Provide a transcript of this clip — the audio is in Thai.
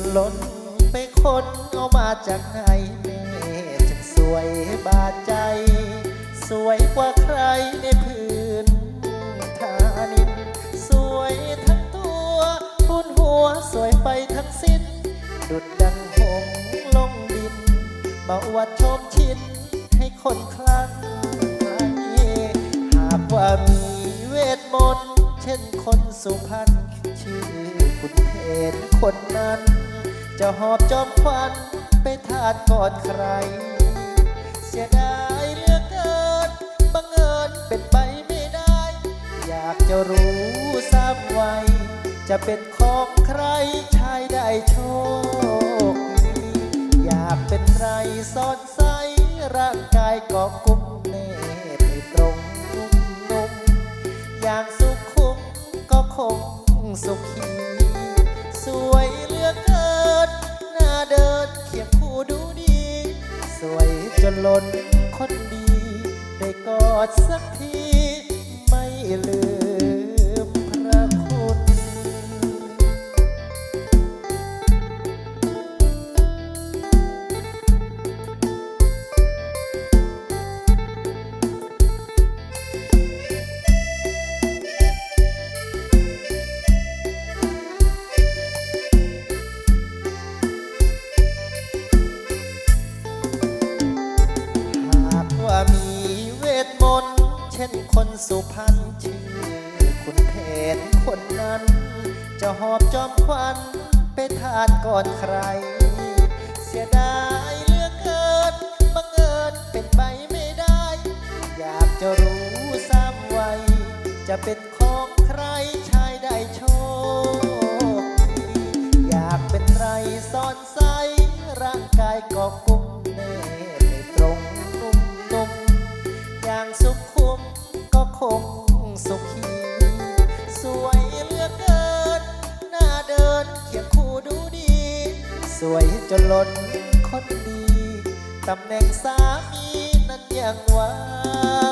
นล้นไปคนเอามาจากไหนแม่จังสวยบาดใจ สวยกว่าใครในพื้นฐานิน สวยทั้งตัวทุนหัวสวยไปทั้งสิ้น ดุดดังหงลงดินมาอวดชมชินให้คนคลั่งหากว่ามีเวทมนต์ เช่นคนสุพรรณชื่อคุณเพนคนนั้น จะหอบจอมควันไปทานกอนใคร เสียดายเหลือกเกินบังเอิญเป็นไปไม่ได้ อยากจะรู้ทราบไว้จะเป็นของใครชายได้โชค อยากเป็นไรซ่อนใสร่างกายก็กุม ล้นคนดี ได้กอดสักทีไม่ลืม เช่นคนสุพรรณชื่อคุณเพนคนนั้น จะหอบจอมควันไปทานก่อนใคร เสียดายเหลือกเกินบังเอิญเป็นไปไม่ได้ อยากจะรู้ซ้ำไว้ จะเป็นของใครชายได้โชค อยากเป็นไรซ่อนใสร่างกายก็กุ้มเนตรให้ตรงนุ่มนุ่มๆอย่างสุข งสุขีสวยเหลือเกิน หน้าเดินเคียงคู่ดูดี สวยจนล้นคนดี ตำแหน่งสามีนั้นยังว่าง